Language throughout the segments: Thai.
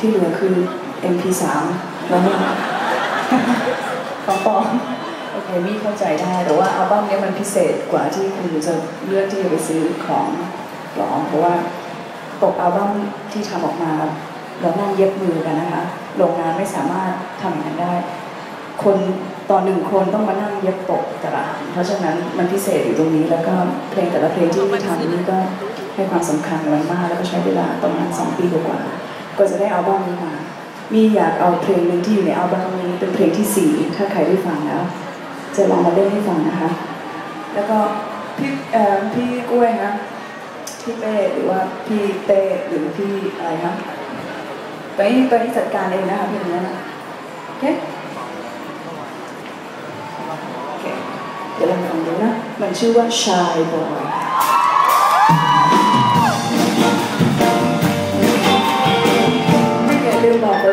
ที่เหลือคือ MP3 แล้วเนี่ยของปลอมโอเคมี่เข้าใจได้ แต่ว่าอัลบั้มนี้มันพิเศษกว่าที่คุณจะเลือกที่จะไปซื้อของปลอมเพราะว่าปกอัลบั้มที่ทำออกมาเรานั่งเย็บมือกันนะคะโรงงานไม่สามารถทำอย่างนั้นได้ คนต่อหนึ่งคนต้องมานั่งเย็บปกแต่ละอันเพราะฉะนั้นมันพิเศษอยู่ตรงนี้แล้วก็เพลงแต่ละเพลงที่ทำนี่ก็ให้ความสำคัญมันมาก แล้วก็ใช้เวลาประมาณสองปีกว่า ก็จะได้อัลบั้มนี้มา มีอยากเอาเพลงหนึ่งที่อยู่ในอัลบั้มนี้เป็นเพลงที่สี่ถ้าใครได้ฟังแล้ว จะลองมาเล่นให้ฟังนะคะ แล้วก็พี่พี่กล้วยนะพี่เป้หรือว่าพี่เต้หรือพี่อะไรนะไปไปจัดการเองนะคะเพลงนี้นะโอเคโอเคเดี๋ยวลองฟังดูนะ มันชื่อว่า Shy Boy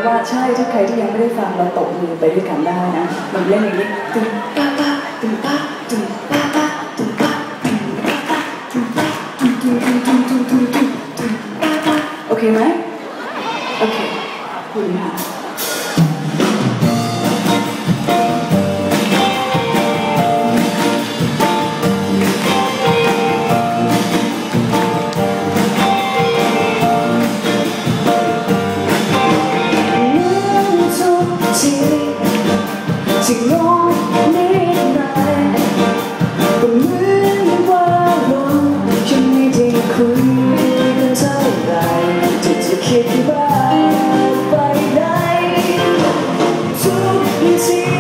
ว่าใช่ถ้าใครที่ยังไม่ได้ฟังเราตกมือไปด้วยกันได้นะ มันเล่นอย่างนี้ตึงป้าป้าตึงป้าตึงป้าป้าตึงป้าตึงป้าตึงป้าตึงตึงตึงตึงตึงตึงตึงป้าป้าโอเคไหม see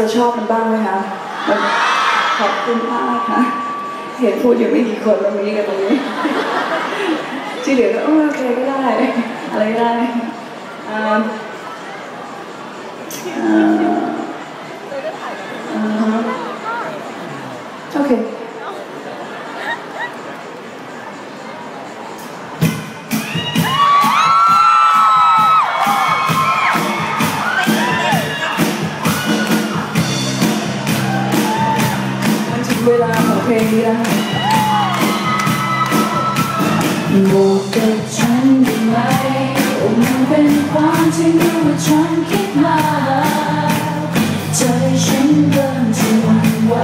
จะชอบมันบ้างไหมคะขอบคุณมากค่ะ เห็นพูดอยู่ไม่กี่คนตรงนี้กับตรงนี้ที่เหลือก็โอเคก็ได้ อะไรได้อ่า ลาของเพลงนี้ล้บอกกับฉันได้ไหมว่ามันเป็นความจริงหรือว่าฉันคิดมาใจฉันเริ่มจะหวั่นไหว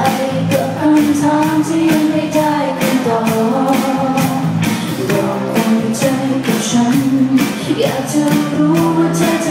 กับคำถามที่ยังไม่ได้คำตอบบอกความใจกับฉันอยากจะรู้ว่าเธอ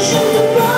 should the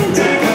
Take